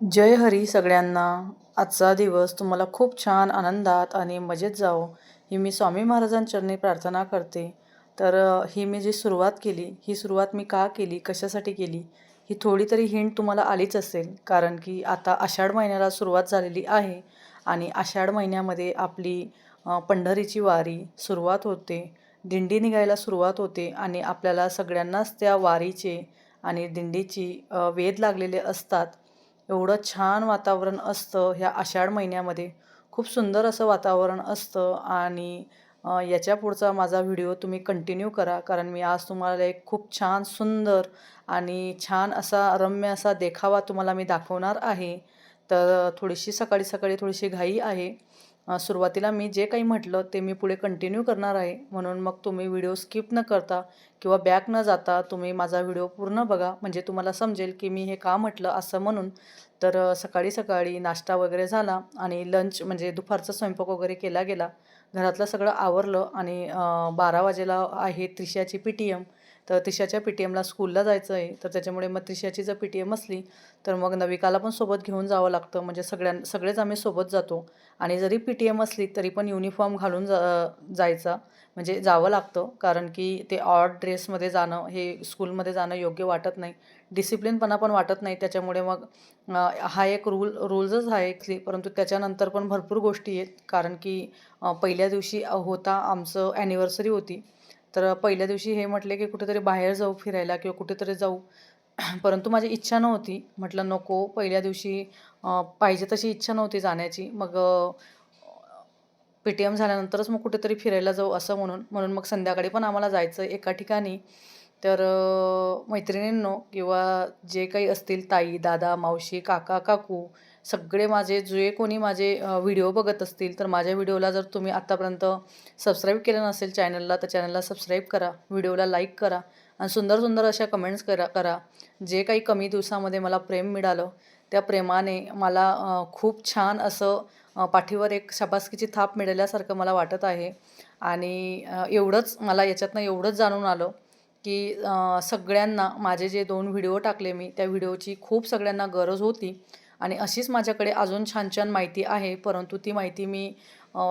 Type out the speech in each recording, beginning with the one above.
जय हरी सगळ्यांना. आजचा दिवस तुम्हाला खूप छान आनंदात आणि मजेत जावो. ही मी स्वामी महाराजांचरणी प्रार्थना करते. तर ही मी जी सुरुवात केली ही सुरुवात मी का केली कशासाठी केली ही थोडी तरी हिंट तुम्हाला आलीच असेल. कारण की आता आषाढ महिन्याला सुरुवात झालेली आहे आणि आषाढ महिन्यामध्ये आपली पंढरीची वारी सुरुवात होते. दिंडी निघायला सुरुवात होते आणि आपल्याला सगळ्यांनाच त्या वारीचे आणि दिंडीची वेध लागलेले असतात. एवढं छान वातावरण असतं ह्या आषाढ महिन्यामध्ये. खूप सुंदर असं वातावरण असतं आणि याच्या पुढचा माझा व्हिडिओ तुम्ही कंटिन्यू करा कारण मी आज तुम्हाला एक खूप छान सुंदर आणि छान असा रम्य असा देखावा तुम्हाला मी दाखवणार आहे. तर थोडीशी सकाळी सकाळी थोडीशी घाई आहे. सुरुवातीला मी जे काही म्हटलं ते मी पुढे कंटिन्यू करणार आहे. म्हणून मग तुम्ही व्हिडिओ स्किप न करता किंवा बॅक न जाता तुम्ही माझा व्हिडिओ पूर्ण बघा. म्हणजे तुम्हाला समजेल की मी हे का म्हटलं असं म्हणून. तर सकाळी सकाळी नाश्ता वगैरे झाला आणि लंच म्हणजे दुपारचा स्वयंपाक वगैरे केला गेला. घरातलं सगळं आवरलं आणि बारा वाजेला आहे त्रिशाची पी टी एम तर तिशाच्या पी टी एमला स्कूलला जायचं आहे तर त्याच्यामुळे मग तिशाची जर पी टी एम असली तर मग नविकाला पण सोबत घेऊन जावं लागतं. म्हणजे सगळ्यां सगळेच आम्ही सोबत जातो. आणि जरी पी टी एम असली तरी पण युनिफॉर्म घालून जा जायचा. म्हणजे जावं लागतं. कारण की ते ऑड ड्रेसमध्ये जाणं हे स्कूलमध्ये जाणं योग्य वाटत नाही. डिसिप्लिनपणा पण वाटत नाही. त्याच्यामुळे मग हा एक रूल रूल्सच आहे की परंतु त्याच्यानंतर पण भरपूर गोष्टी आहेत. कारण की पहिल्या दिवशी होता आमचं ॲनिव्हर्सरी होती. तर पहिल्या दिवशी हे म्हटले की कुठेतरी बाहेर जाऊ फिरायला किंवा कुठेतरी जाऊ. परंतु माझी इच्छा नव्हती. म्हटलं नको पहिल्या दिवशी पाहिजे तशी इच्छा नव्हती जाण्याची. मग पी टी एम झाल्यानंतरच मग कुठेतरी फिरायला जाऊ असं म्हणून म्हणून मग संध्याकाळी पण आम्हाला जायचं एका ठिकाणी. तर मैत्रिणींनो किंवा जे काही असतील ताई दादा मावशी काका काकू सगळे माझे जे कोणी माझे व्हिडिओ बघत असतील तर माझ्या व्हिडिओला जर तुम्ही आत्तापर्यंत सबस्क्राईब केलं नसेल चॅनलला तर चॅनलला सबस्क्राईब करा व्हिडिओला लाईक करा आणि सुंदर सुंदर अशा कमेंट्स करा करा. जे काही कमी दिवसामध्ये मला प्रेम मिळालं त्या प्रेमाने मला खूप छान असं पाठीवर एक शाबासकीची थाप मिळाल्यासारखं मला वाटत आहे. आणि एवढंच मला याच्यातनं एवढंच जाणून आलं की सगळ्यांना माझे जे दोन व्हिडिओ टाकले मी त्या व्हिडिओची खूप सगळ्यांना गरज होती. आणि अशीच माझ्याकडे अजून छान छान माहिती आहे परंतु ती माहिती मी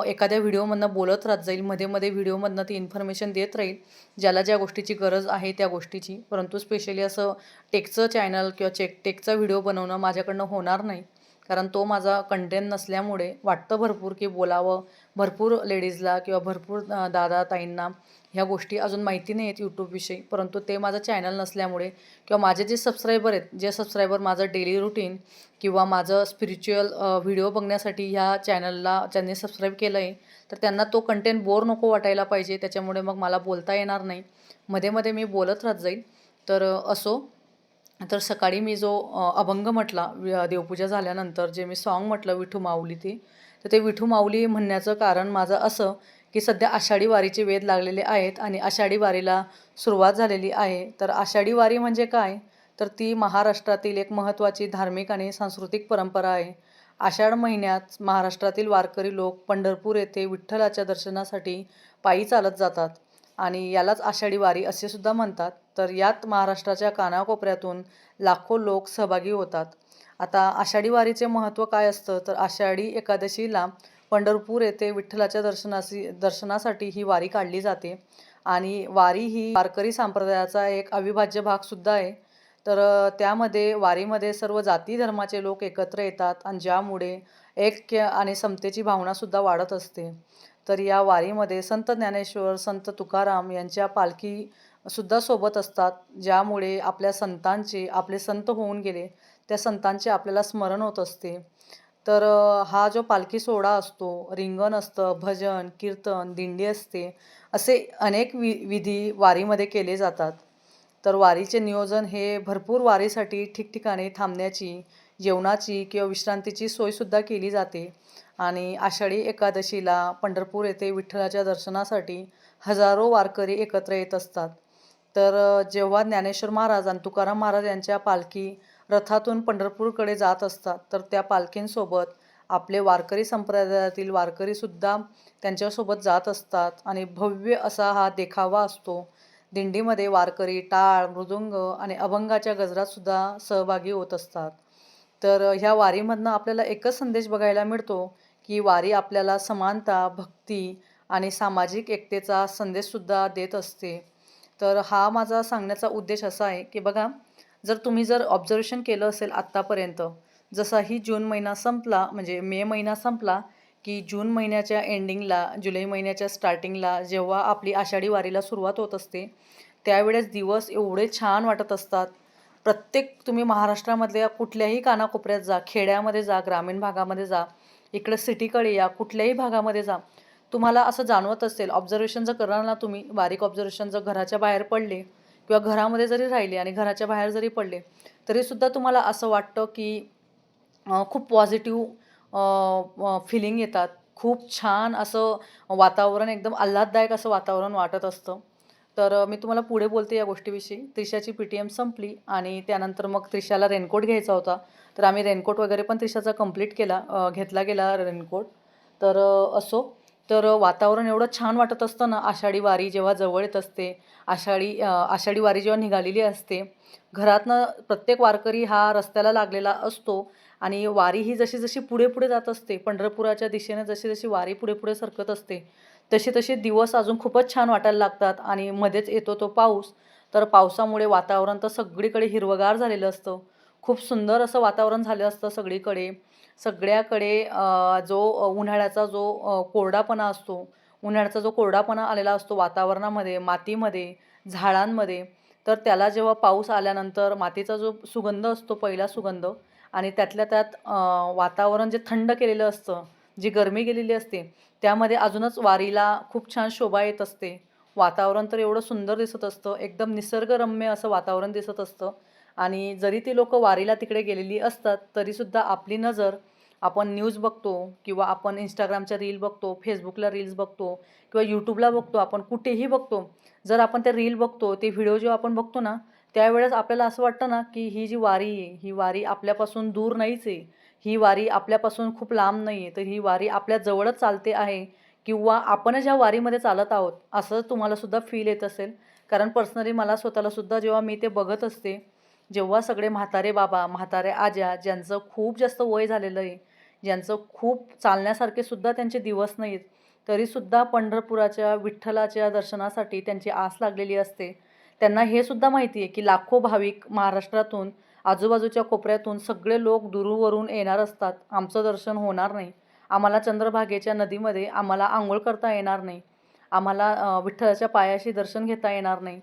एखाद्या व्हिडिओमधनं बोलत राहत जाईल मध्ये मध्ये व्हिडिओमधनं ती इन्फॉर्मेशन देत राहील ज्याला ज्या गोष्टीची गरज आहे त्या गोष्टीची. परंतु स्पेशली असं टेकचं चॅनल किंवा चेक टेकचा व्हिडिओ बनवणं माझ्याकडनं होणार नाही कारण तो माझा कंटेंट नसल्यामुळे वाटतं भरपूर की बोलावं. भरपूर लेडीजला किंवा भरपूर दादा ताईंना ह्या गोष्टी अजून माहिती नाही आहेत यूट्यूबविषयी परंतु ते माझं चॅनल नसल्यामुळे किंवा माझे जे सबस्क्रायबर आहेत जे सबस्क्रायबर माझं डेली रुटीन किंवा माझं स्पिरिच्युअल व्हिडिओ बघण्यासाठी ह्या चॅनलला ज्यांनी सबस्क्राईब केलं आहे तर त्यांना तो कंटेंट बोर नको वाटायला पाहिजे त्याच्यामुळे मग मला बोलता येणार नाही. मध्ये मध्ये मी बोलत राहत जाईल तर असो. तर सकाळी मी जो अभंग म्हटला देवपूजा झाल्यानंतर जे मी सॉन्ग म्हटलं विठू माऊली ते तर ते विठू माऊली म्हणण्याचं कारण माझं असं की सध्या आषाढी वारीचे वेध लागलेले आहेत आणि आषाढी वारीला सुरुवात झालेली आहे. तर आषाढी वारी म्हणजे काय? तर ती महाराष्ट्रातील एक महत्त्वाची धार्मिक आणि सांस्कृतिक परंपरा आहे. आषाढ महिन्यात महाराष्ट्रातील वारकरी लोक पंढरपूर येथे विठ्ठलाच्या दर्शनासाठी पायी चालत जातात आणि यालाच आषाढी वारी असे सुद्धा म्हणतात. तर यात महाराष्ट्राच्या कानाकोपऱ्यातून लाखो लोक सहभागी होतात. आता आषाढी वारीचे महत्त्व काय असतं? तर आषाढी एकादशीला पंढरपूर येथे विठ्ठलाच्या दर्शनासी दर्शनासाठी ही वारी काढली जाते. आणि वारी ही वारकरी संप्रदायाचा एक अविभाज्य भागसुद्धा आहे. तर त्यामध्ये वारीमध्ये सर्व जाती धर्माचे लोक एकत्र येतात आणि ज्यामुळे ऐक्य आणि समतेची भावनासुद्धा वाढत असते. तर या वारीमध्ये संत ज्ञानेश्वर संत तुकाराम यांच्या पालखी सुद्धा सोबत असतात ज्यामुळे आपल्या संतांचे आपले संत होऊन गेले त्या संतांचे आपल्याला स्मरण होत असते. तर हा जो पालखी सोहळा असतो रिंगण असतं भजन कीर्तन दिंडी असते असे अनेक वि विधी वारीमध्ये केले जातात. तर वारीचे नियोजन हे भरपूर वारीसाठी ठिकठिकाणी थांबण्याची जेवणाची किंवा विश्रांतीची सोयसुद्धा केली जाते. आणि आषाढी एकादशीला पंढरपूर येथे विठ्ठलाच्या दर्शनासाठी हजारो वारकरी एकत्र येत असतात. तर जेव्हा ज्ञानेश्वर महाराज आणि तुकाराम महाराज यांच्या पालखी रथातून पंढरपूरकडे जात असतात. तर त्या पालखींसोबत आपले वारकरी संप्रदायातील वारकरीसुद्धा त्यांच्यासोबत जात असतात. आणि भव्य असा हा देखावा असतो. दिंडीमध्ये वारकरी टाळ मृदुंग आणि अभंगाच्या गजरातसुद्धा सहभागी होत असतात. तर ह्या वारीमधनं आपल्याला एकच संदेश बघायला मिळतो की वारी आपल्याला समानता भक्ती आणि सामाजिक एकतेचा संदेशसुद्धा देत असते. तर हा माझा सांगण्याचा उद्देश असा आहे की बघा जर तुम्ही जर ऑब्झर्वेशन केलं असेल आत्तापर्यंत जसाही जून महिना संपला म्हणजे मे महिना संपला की जून महिन्याच्या एंडिंगला जुलै महिन्याच्या स्टार्टिंगला जेव्हा आपली आषाढी वारीला सुरुवात होत असते त्यावेळेस दिवस एवढे छान वाटत असतात. प्रत्येक तुम्ही महाराष्ट्रामधल्या कुठल्याही कानाकोपऱ्यात जा खेड्यामध्ये जा ग्रामीण भागामध्ये जा इकडे सिटीकडे या कुठल्याही भागामध्ये जा तुम्हाला असं जाणवत असेल ऑब्झर्वेशन जर करणार ना तुम्ही बारीक ऑब्झर्वेशन जर घराच्या बाहेर पडले किंवा घरामध्ये जरी राहिले आणि घराच्या बाहेर जरी पडले तरीसुद्धा तुम्हाला असं वाटतं की खूप पॉझिटिव्ह फिलिंग येतात. खूप छान असं वातावरण एकदम आल्हाददायक असं वातावरण वाटत असतं. तर मी तुम्हाला पुढे बोलते या गोष्टीविषयी. त्रिशाची पी टी एम संपली आणि त्यानंतर मग त्रिशाला रेनकोट घ्यायचा होता. तर आम्ही रेनकोट वगैरे पण त्रिशाचा कंप्लीट केला घेतला गेला रेनकोट तर असो. तर वातावरण एवढं छान वाटत असतं ना आषाढी वारी जेव्हा जवळ येत असते आषाढी आषाढी वारी जेव्हा निघालेली असते घरातनं प्रत्येक वारकरी हा रस्त्याला लागलेला असतो आणि वारी ही जशी जशी पुढे पुढे जात असते पंढरपुराच्या दिशेने जशी जशी वारी पुढे पुढे सरकत असते तसे तसे दिवस अजून खूपच छान वाटायला लागतात आणि मध्येच येतो तो पाऊस. तर पावसामुळे वातावरण तर सगळीकडे हिरवगार झालेलं असतं. खूप सुंदर असं वातावरण झालं असतं सगळीकडे. सगळ्याकडे जो उन्हाळ्याचा जो कोरडापणा असतो उन्हाळ्याचा जो कोरडापणा आलेला असतो वातावरणामध्ये मातीमध्ये झाडांमध्ये तर त्याला जेव्हा पाऊस आल्यानंतर मातीचा जो सुगंध असतो पहिला सुगंध आणि त्यातल्या त्यात वातावरण जे थंड केलेलं असतं जी गरमी गेलेली असते त्यामध्ये अजूनच वारीला खूप छान शोभा येत असते. वातावरण तर एवढं सुंदर दिसत असतं एकदम निसर्गरम्य असं वातावरण दिसत असतं आणि जरी ती लोक वारीला तिकडे गेलेली असतात तरीसुद्धा आपली नजर आपण न्यूज बघतो किंवा आपण इंस्टाग्रामच्या रील बघतो फेसबुकला रील्स बघतो किंवा यूट्यूबला बघतो आपण कुठेही बघतो जर आपण त्या रील बघतो ते व्हिडिओ जेव्हा आपण बघतो ना त्यावेळेस आपल्याला असं वाटतं ना की ही जी वारी आहे ही वारी आपल्यापासून दूर नाहीच आहे. ही वारी आपल्यापासून खूप लांब नाही आहे तर ही वारी आपल्या जवळच चालते आहे किंवा आपण ज्या वारीमध्ये चालत आहोत असं तुम्हालासुद्धा फील येत असेल. कारण पर्सनली मला स्वतःलासुद्धा जेव्हा मी ते बघत असते जेव्हा सगळे म्हातारे बाबा म्हातारे आज्या ज्यांचं खूप जास्त वय झालेलं आहे ज्यांचं खूप चालण्यासारखे सुद्धा त्यांचे दिवस नाहीत तरीसुद्धा पंढरपुराच्या विठ्ठलाच्या दर्शनासाठी त्यांची आस लागलेली असते. त्यांना हे सुद्धा माहिती आहे की लाखो भाविक महाराष्ट्रातून आजूबाजूच्या कोपऱ्यातून सगळे लोक दूरवरून येणार असतात. आमचं दर्शन होणार नाही. आम्हाला चंद्रभागेच्या नदीमध्ये आम्हाला आंघोळ करता येणार नाही. आम्हाला विठ्ठलाच्या पायाशी दर्शन घेता येणार नाही.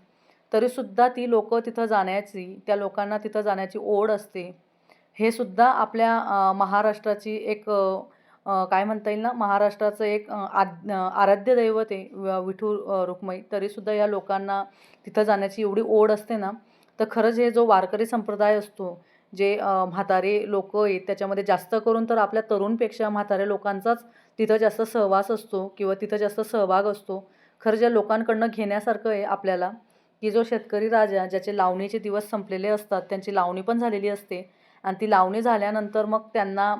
तरीसुद्धा ती लोकं तिथं जाण्याची त्या लोकांना तिथं जाण्याची ओढ असते. हे सुद्धा आपल्या महाराष्ट्राची एक काय म्हणता येईल ना महाराष्ट्राचं एक आद आराध्य दैवत आहे विठू रुक्मई. रुक्माई तरीसुद्धा या लोकांना तिथं जाण्याची एवढी ओढ असते ना तर खरंच हे जो वारकरी संप्रदाय असतो जे म्हातारे लोक आहेत त्याच्यामध्ये जास्त करून तर आपल्या तरुणपेक्षा म्हातारे लोकांचाच तिथं जास्त सहवास असतो किंवा तिथं जास्त सहभाग असतो. खरं ज्या लोकांकडनं घेण्यासारखं आहे आपल्याला की जो शेतकरी राजा ज्याचे लावणीचे दिवस संपलेले असतात त्यांची लावणी पण झालेली असते आणि ती लावणी झाल्यानंतर मग त्यांना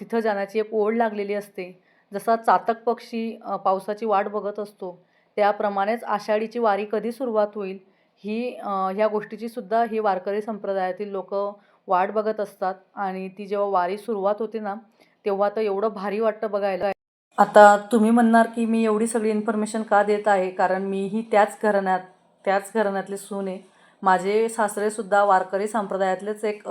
तिथं जाण्याची एक ओढ लागलेली असते. जसा चातक पक्षी पावसाची वाट बघत असतो त्याप्रमाणेच आषाढीची वारी कधी सुरुवात होईल ही ह्या गोष्टीची सुद्धा ही वारकरी संप्रदायातील लोक वाट बघत असतात. आणि ती जेव्हा वारी सुरुवात होते ना तेव्हा तर एवढं भारी वाटतं बघायला. आता तुम्ही म्हणणार की मी एवढी सगळी इन्फॉर्मेशन का देत आहे? कारण मीही त्याच घराण्यात त्याच घराण्यातली सून आहे. माझे सासरेसुद्धा वारकरी संप्रदायातलेच एक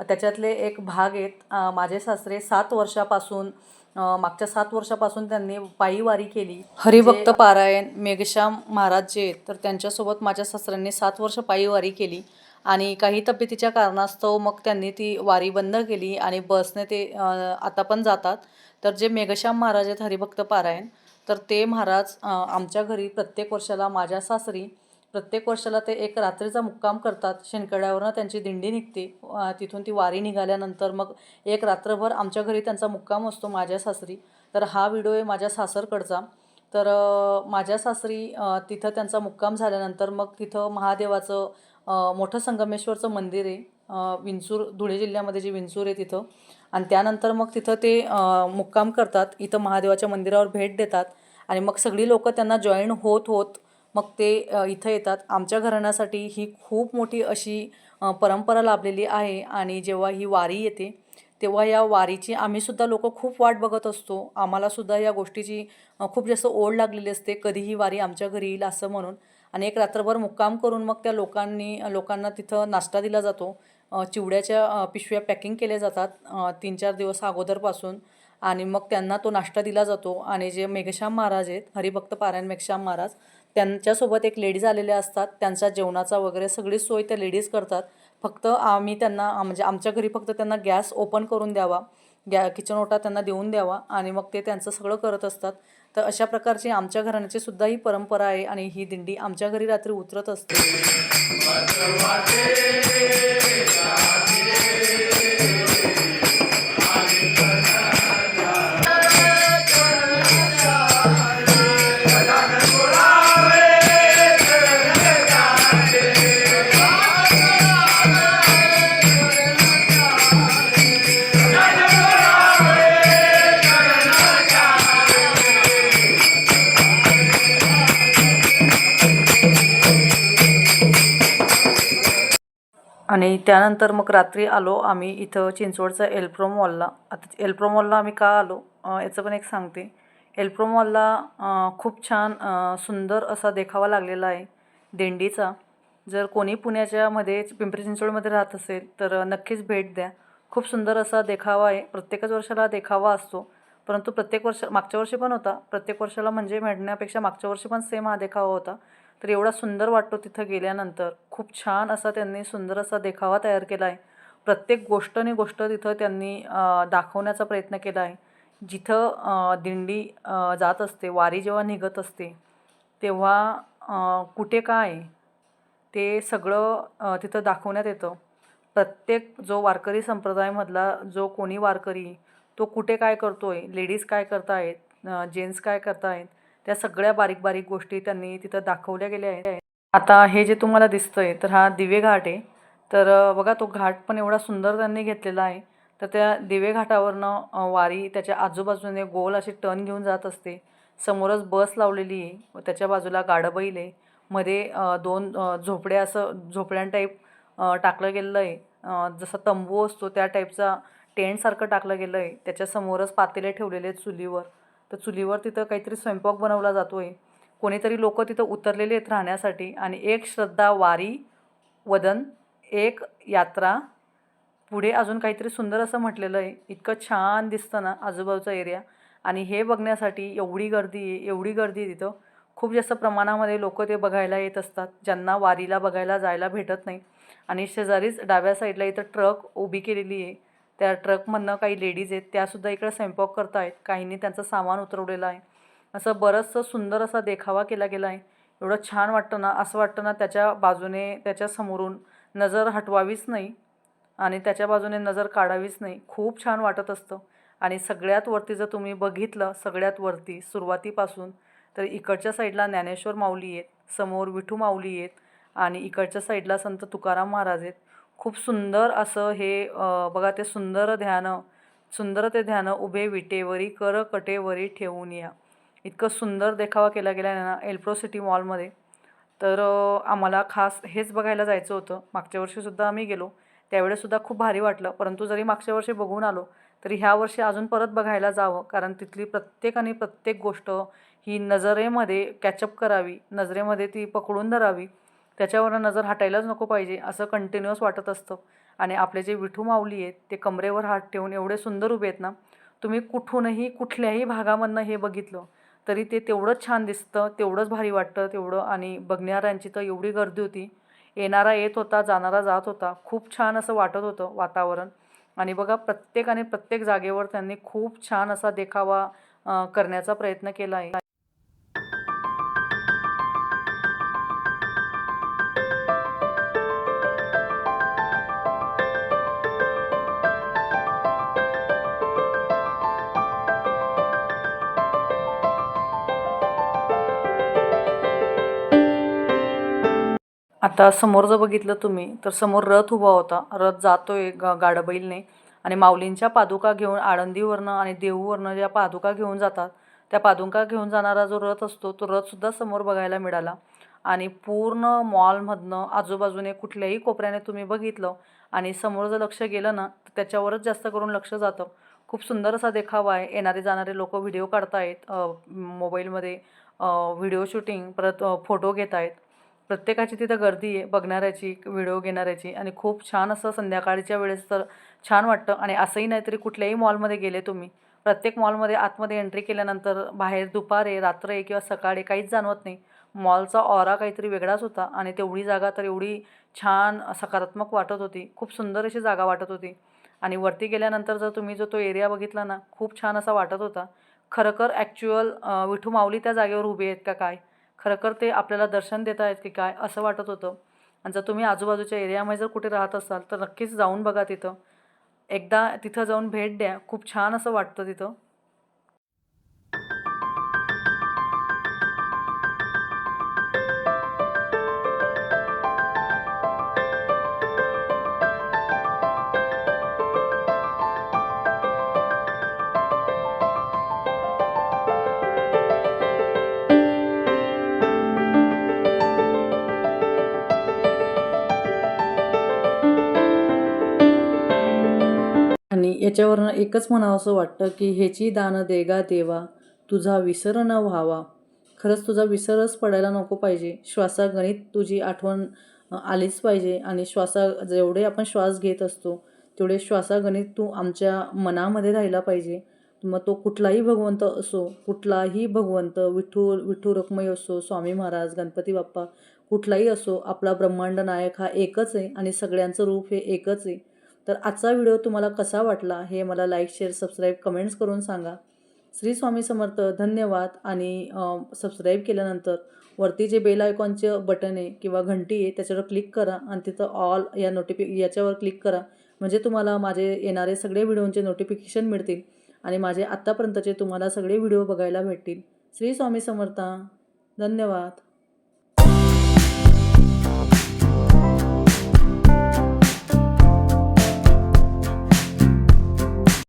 त्याच्यातले एक भाग आहेत. माझे सासरे सात वर्षापासून मागच्या सात वर्षापासून त्यांनी पायी वारी केली. हरिभक्त पारायण मेघश्याम महाराज जे आहेत तर त्यांच्यासोबत माझ्या सासऱ्यांनी सात वर्ष पायी वारी केली. आणि काही तब्येतीच्या कारणास्तव मग त्यांनी ती वारी बंद केली आणि बसने ते आता पण जातात. तर जे मेघश्याम महाराज आहेत हरिभक्त पारायण तर ते महाराज आमच्या घरी प्रत्येक वर्षाला माझ्या सासरी प्रत्येक वर्षाला ते एक रात्रीचा मुक्काम करतात. शेणकड्यावरनं त्यांची दिंडी निघते. तिथून ती वारी निघाल्यानंतर मग एक रात्रभर आमच्या घरी त्यांचा मुक्काम असतो माझ्या सासरी. तर हा व्हिडिओ आहे माझ्या सासरकडचा. तर माझ्या सासरी तिथं त्यांचा मुक्काम झाल्यानंतर मग तिथं महादेवाचं मोठं संगमेश्वरचं मंदिर आहे. विंचूर धुळे जिल्ह्यामध्ये जे विंचूर आहे तिथं. आणि त्यानंतर मग तिथं ते मुक्काम करतात. इथं महादेवाच्या मंदिरावर भेट देतात. आणि मग सगळी लोकं त्यांना जॉईन होत होत मग ते इथं येतात. आमच्या घराण्यासाठी ही खूप मोठी अशी परंपरा लाभलेली आहे आणि जेव्हा ही वारी येते तेव्हा या वारीची आम्हीसुद्धा लोक खूप वाट बघत असतो. आम्हालासुद्धा या गोष्टीची खूप जास्त ओढ लागलेली असते. कधी ही वारी आमच्या घरी येईल असं म्हणून. आणि एक रात्रभर मुक्काम करून मग त्या लोकांनी लोकांना तिथं नाश्ता दिला जातो. चिवड्याच्या पिशव्या पॅकिंग केल्या जातात तीन चार दिवस अगोदरपासून. आणि मग त्यांना तो नाश्ता दिला जातो. आणि जे मेघश्याम महाराज आहेत हरिभक्त पारायण मेघश्याम महाराज त्यांच्यासोबत एक लेडीज आलेल्या असतात. त्यांच्या जेवणाचा वगैरे सगळी सोय त्या लेडीज करतात. फक्त आम्ही त्यांना म्हणजे आमच्या घरी फक्त त्यांना गॅस ओपन करून द्यावा. गॅ किचन ओटा त्यांना देऊन द्यावा आणि मग ते त्यांचं सगळं करत असतात. तर अशा प्रकारची आमच्या घराण्याची सुद्धा ही परंपरा आहे आणि ही दिंडी आमच्या घरी रात्री उतरत असते. आणि त्यानंतर मग रात्री आलो आम्ही इथं चिंचवडचा एल्प्रो मॉलला आता एल्प्रो मॉलला आम्ही का आलो? याचं पण एक सांगते. एल्प्रो मॉलला खूप छान सुंदर असा देखावा लागलेला आहे दिंडीचा. जर कोणी पुण्याच्यामध्ये पिंपरी चिंचवडमध्ये राहत असेल तर नक्कीच भेट द्या. खूप सुंदर असा देखावा आहे. प्रत्येकच वर्षाला देखावा असतो. परंतु प्रत्येक वर्ष मागच्या वर्षी पण होता. प्रत्येक वर्षाला म्हणजे म्हणण्यापेक्षा मागच्या वर्षी पण सेम हा देखावा होता. तर एवढा सुंदर वाटतो तिथं गेल्यानंतर. खूप छान असा त्यांनी सुंदर असा देखावा तयार केला आहे प्रत्येक गोष्टने गोष्ट तिथं त्यांनी दाखवण्याचा प्रयत्न केला आहे जिथं दिंडी जात असते वारी जेव्हा निघत असते तेव्हा कुठे काय ते सगळं तिथं दाखवण्यात येतं. प्रत्येक जो वारकरी संप्रदायामधला जो कोणी वारकरी तो कुठे काय करतो आहे लेडीज काय करतायत जेंट्स काय करतायत त्या सगळ्या बारीक बारीक गोष्टी त्यांनी तिथं दाखवल्या गेल्या आहेत. आता हे जे तुम्हाला दिसतंय तर हा दिवे घाट आहे. तर बघा तो घाट पण एवढा सुंदर त्यांनी घेतलेला आहे. तर त्या दिवे घाटावरनं वारी त्याच्या आजूबाजूने गोल अशी टर्न घेऊन जात असते. समोरच बस लावलेली आहे. त्याच्या बाजूला गाडं बैल आहे. मध्ये दोन झोपड्या असं झोपड्यां टाईप टाकलं गेलेलं आहे. जसं जसा तंबू असतो त्या टाईपचा टेंटसारखं टाकलं गेलं आहे. त्याच्यासमोरच पातेले ठेवलेले आहेत चुलीवर. तर चुलीवर तिथं काहीतरी स्वयंपाक बनवला जातो आहे कोणीतरी लोक तिथं उतरलेले आहेत राहण्यासाठी आणि एक श्रद्धा वारी वदन एक यात्रा. पुढे अजून काहीतरी सुंदर असं म्हटलेलं आहे. इतकं छान दिसतं ना आजूबाजूचा एरिया. आणि हे बघण्यासाठी एवढी गर्दी आहे एवढी गर्दी आहे तिथं. खूप जास्त प्रमाणामध्ये लोक ते बघायला येत असतात. ज्यांना वारीला बघायला जायला भेटत नाही. आणि शेजारीच डाव्या साईडला इथं ट्रक उभी केलेली आहे. त्या ट्रकमधनं काही लेडीज आहेत त्यासुद्धा इकडे स्वयंपाक करत आहेत काहींनी त्यांचं सामान उतरवलेलं आहे. असं बरंचसं सुंदर असा देखावा केला गेला आहे. एवढं छान वाटतं ना असं वाटतं ना त्याच्या बाजूने त्याच्या समोरून नजर हटवावीच नाही आणि त्याच्या बाजूने नजर काढावीच नाही. खूप छान वाटत असतं. आणि सगळ्यात वरती जर तुम्ही बघितलं सगळ्यात वरती सुरुवातीपासून तर इकडच्या साईडला ज्ञानेश्वर माऊली आहेत समोर विठू माऊली आहेत आणि इकडच्या साईडला संत तुकाराम महाराज आहेत. खूप सुंदर असं हे बघा ते सुंदर ध्यान सुंदर ते ध्यान उभे विटेवरी कर कटेवरी ठेवून या. इतकं सुंदर देखावा केला गेला आहे ना एल्प्रो सिटी मॉलमध्ये तर आम्हाला खास हेच बघायला जायचं होतं. मागच्या वर्षीसुद्धा आम्ही गेलो. त्यावेळेसुद्धा खूप भारी वाटलं. परंतु जरी मागच्या वर्षी बघून आलो तरी ह्या वर्षी अजून परत बघायला जावं. कारण तिथली प्रत्येक आणि प्रत्येक गोष्ट ही नजरेमध्ये कॅचअप करावी. नजरेमध्ये ती पकडून धरावी. त्याच्यावरनं नजर हटायलाच नको पाहिजे असं कंटिन्युअस वाटत असतं. आणि आपले जे विठू माऊली आहेत ते कमरेवर हात ठेवून एवढे सुंदर उभे आहेत ना तुम्ही कुठूनही कुठल्याही भागामधनं हे बघितलं तरी ते तेवढंच छान दिसतं तेवढंच भारी वाटतं तेवढं. आणि बघणाऱ्यांची तर एवढी गर्दी होती. येणारा येत होता जाणारा जात होता. खूप छान असं वाटत होतं वातावरण. आणि बघा प्रत्येकाने प्रत्येक जागेवर त्यांनी खूप छान असा देखावा करण्याचा प्रयत्न केला आहे. आता समोर जर बघितलं तुम्ही तर समोर रथ उभा होता. रथ जातोय ग गाडबैलने आणि माऊलींच्या पादुका घेऊन आळंदीवरनं आणि देहूवरनं ज्या पादुका घेऊन जातात त्या पादुका घेऊन जाणारा जो रथ असतो तो रथसुद्धा समोर बघायला मिळाला. आणि पूर्ण मॉलमधनं आजूबाजूने कुठल्याही कोपऱ्याने तुम्ही बघितलं आणि समोर जर लक्ष गेलं ना तर त्याच्यावरच जास्त करून लक्ष जातं. खूप सुंदर असा देखावा आहे. येणारे जाणारे लोक व्हिडिओ काढतायत मोबाईलमध्ये व्हिडिओ शूटिंग परत फोटो घेत आहेत प्रत्येकाची तिथं गर्दी आहे बघणाऱ्याची व्हिडिओ घेणाऱ्याची आणि खूप छान असं संध्याकाळच्या वेळेस तर छान वाटतं. आणि असंही नाहीतरी कुठल्याही मॉलमध्ये गेले तुम्ही प्रत्येक मॉलमध्ये आतमध्ये एंट्री केल्यानंतर बाहेर दुपार आहे रात्र आहे किंवा सकाळी काहीच जाणवत नाही. मॉलचा ऑरा काहीतरी वेगळाच होता आणि तेवढी जागा तर एवढी छान सकारात्मक वाटत होती खूप सुंदर अशी जागा वाटत होती. आणि वरती गेल्यानंतर जर तुम्ही जो तो एरिया बघितला ना खूप छान असा वाटत होता. खरंखर ॲक्च्युअल विठू माऊली त्या जागेवर उभी आहेत का काय? खरंखर ते आपल्याला दर्शन देत आहेत की काय असं वाटत होतं. आणि जर तुम्ही आजूबाजूच्या एरियामध्ये जर कुठे राहत असाल तर नक्कीच जाऊन बघा तिथं. एकदा तिथं जाऊन भेट द्या. खूप छान असं वाटतं तिथं. याच्यावरनं एकच म्हणावं असं वाटतं की ह्याची दान देगा देवा तुझा विसर न व्हावा. खरंच तुझा विसरच पडायला नको पाहिजे. श्वासागणित तुझी आठवण आलीच पाहिजे आणि श्वासा जेवढे आपण श्वास घेत असतो तेवढे श्वासागणित तू आमच्या मनामध्ये राहिला पाहिजे. मग तो कुठलाही भगवंत असो कुठलाही भगवंत विठ्ठू विठ्ठू रखमई असो स्वामी महाराज गणपती बाप्पा कुठलाही असो आपला ब्रह्मांड नायक हा एकच आहे आणि सगळ्यांचं रूप हे एकच आहे. तर आजचा व्हिडिओ तुम्हाला कसा वाटला हे मला लाईक शेअर सबस्क्राईब कमेंट्स करून सांगा. श्री स्वामी समर्थ धन्यवाद. आणि सबस्क्राईब केल्यानंतर वरती जे बेल आयकॉनचं बटन आहे किंवा घंटी आहे त्याच्यावर क्लिक करा आणि तिथं ऑल या नोटिफि याच्यावर क्लिक करा. म्हणजे तुम्हाला माझे येणारे सगळे व्हिडिओंचे नोटिफिकेशन मिळतील आणि माझे आत्तापर्यंतचे तुम्हाला सगळे व्हिडिओ बघायला भेटतील. श्री स्वामी समर्थ. धन्यवाद.